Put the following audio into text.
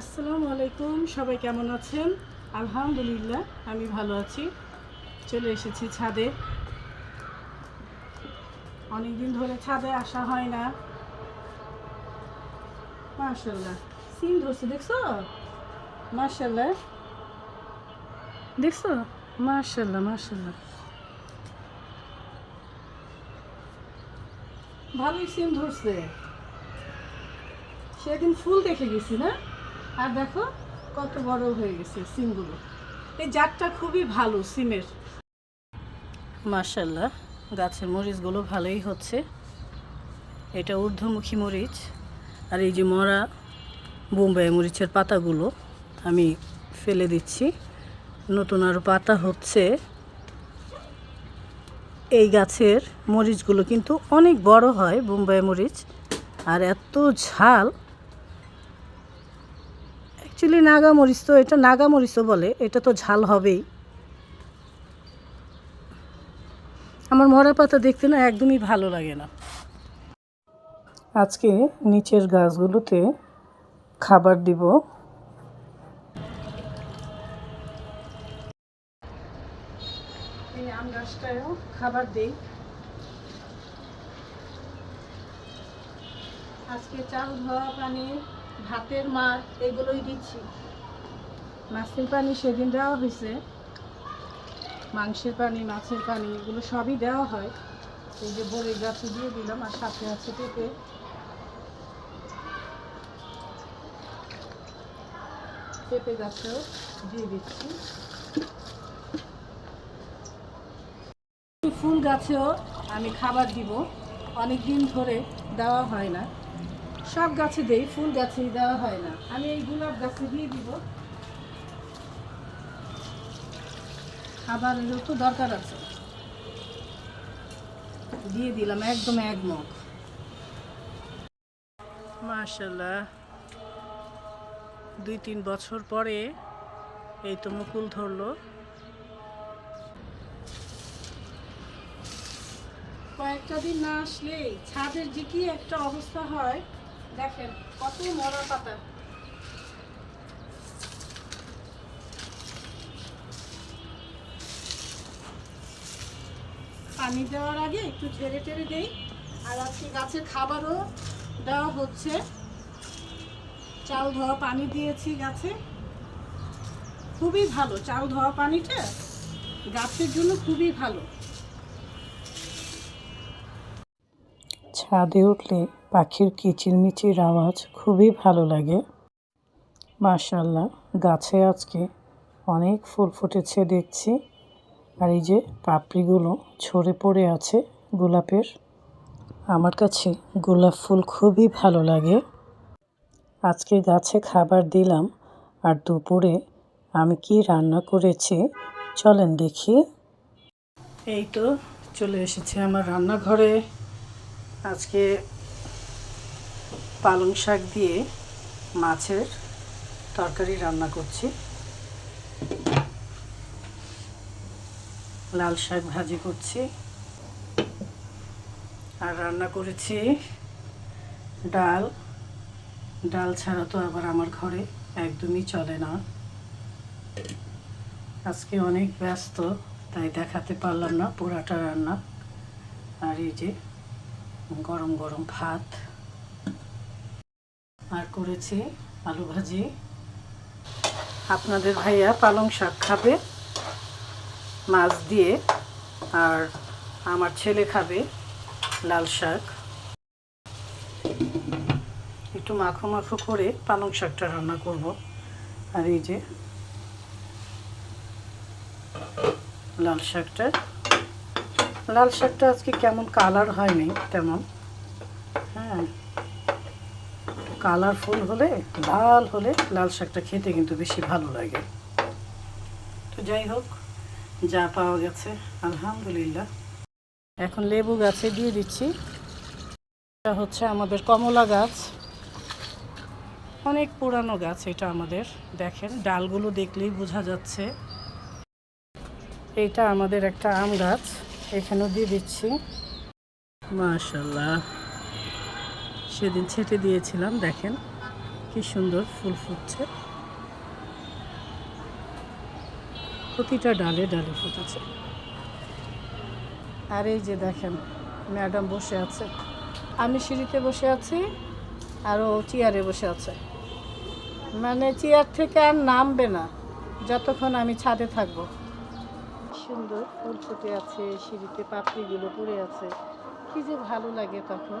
আসসালামু আলাইকুম, সবাই কেমন আছেন? আলহামদুলিল্লাহ, আমি ভালো আছি। চলে এসেছি ছাদে। অনেকদিন ধরে ছাদে আসা হয় না। মার্শাল্লাহ সিম ধরছে, দেখছ? মার্শাল্লাহ দেখছ? মার্শাল্লাহ মার্শাল্লাহ ভালোই সিম ধরছে। সেদিন ফুল দেখে গেছি, না? আর দেখো কত বড় হয়ে গেছে সিমগুলো। এই জাতটা খুবই ভালো সিমের। মার্শাল্লাহ গাছের মরিচগুলো ভালোই হচ্ছে। এটা ঊর্ধ্বমুখী মরিচ, আর এই যে মরা বোম্বাই মরিচের পাতাগুলো আমি ফেলে দিচ্ছি। নতুন আরও পাতা হচ্ছে। এই গাছের মরিচগুলো কিন্তু অনেক বড় হয় বোম্বাই মরিচ, আর এত ঝাল অ্যাকচুয়ালি নাগা মরিচ তো, এটা নাগা মরিচও বলে, এটা তো ঝাল হবেই। আমার মরা পাতা দেখতে না একদমই ভালো লাগে না। আজকে নিচের গাছগুলোতে খাবার দিব। খাবার দেই। আজকে চাল ধোয়া পানি ভাতের মার, এগুলোই দিচ্ছি। মাছের পানি সেদিন দেওয়া হয়েছে। মাংসের পানি, মাছের পানি, এগুলো সবই দেওয়া হয়। এই যে বড়ি গাছে দিয়ে দিলাম আর সাথে আছে পেঁপে। পেঁপে গাছেও দিয়ে দিচ্ছি। ফুল গাছেও আমি খাবার দিব। অনেক দিন ধরে দেওয়া হয় না। সব গাছে দেই, ফুল গাছেই দেওয়া হয় না। আমি এই গোলাপ গাছে দিয়ে দিব। খাবারেরও তো দরকার আছে। দিয়ে দিলাম একদম এক মগ। মাশাল্লাহ দুই তিন বছর পরে এই তো মুকুল ধরলো। কয়েকটা দিন না আসলে ছাদের যে কি একটা অবস্থা হয় দেখেন, কত মরা পাতা। পানি দেওয়ার আগে একটু ঝেড়ে টেড়ে দেই। আর আজকে গাছের খাবারও দেওয়া হচ্ছে। চাল ধোয়া পানি দিয়েছি গাছে। খুবই ভালো। চাল ধোয়া পানিটা গাছের জন্য খুবই ভালো। ছাদে উঠলে পাখির কিচিরমিচির আওয়াজ খুবই ভালো লাগে। মাশাল্লাহ গাছে আজকে অনেক ফুল ফুটেছে দেখছি। আর এই যে পাপড়িগুলো ছড়ে পড়ে আছে গোলাপের, আমার কাছে গোলাপ ফুল খুবই ভালো লাগে। আজকে গাছে খাবার দিলাম আর দুপুরে আমি কি রান্না করেছি চলেন দেখি। এই তো চলে এসেছে আমার রান্নাঘরে। আজকে পালং শাক দিয়ে মাছের তরকারি রান্না করছি। লাল শাক ভাজি করছি। আর রান্না করেছি ডাল। ডাল ছাড়া তো আবার আমার ঘরে একদমই চলে না। আজকে অনেক ব্যস্ত, তাই দেখাতে পারলাম না পোড়াটা রান্না। আর এই যে গরম গরম ভাত। আর করেছি, আলু ভাজি। আপনাদের ভাইয়া পালং শাক খাবে, মাছ দিয়ে, আর আমার ছেলে খাবে লাল শাক। একটু মাখো মাখো করে পালং শাকটা রান্না করব। আর এই যে লাল শাকটা। লাল শাকটা আজকে কেমন কালার হয়নি, তেমন। হ্যাঁ কালারফুল হলে, লাল হলে লাল শাকটা খেতে কিন্তু বেশি ভালো লাগে। তো যাই হোক, যা পাওয়া গেছে, আলহামদুলিল্লাহ। এখন লেবু গাছে দিয়ে দিচ্ছি। এটা হচ্ছে আমাদের কমলা গাছ। অনেক পুরানো গাছ এটা আমাদের, দেখেন, ডালগুলো দেখলেই বোঝা যাচ্ছে। এটা আমাদের একটা আম গাছ, এখানেও দিয়ে দিচ্ছি। মাশাল্লাহ সেদিন ছেটে দিয়েছিলাম, দেখেন কি সুন্দর ফুল ফুটছে। প্রতিটা ডালে ডালে ফুটেছে। আর এই যে দেখেন, ম্যাডাম বসে আছে। আমি সিঁড়িতে বসে আছি, আর ও চেয়ারে বসে আছে। মানে চেয়ার থেকে আর নামবে না, যতক্ষণ আমি ছাদে থাকব। সুন্দর ফুল ফুটে আছে, সিঁড়িতে পাপড়িগুলো পড়ে আছে। কি যে ভালো লাগে তখন।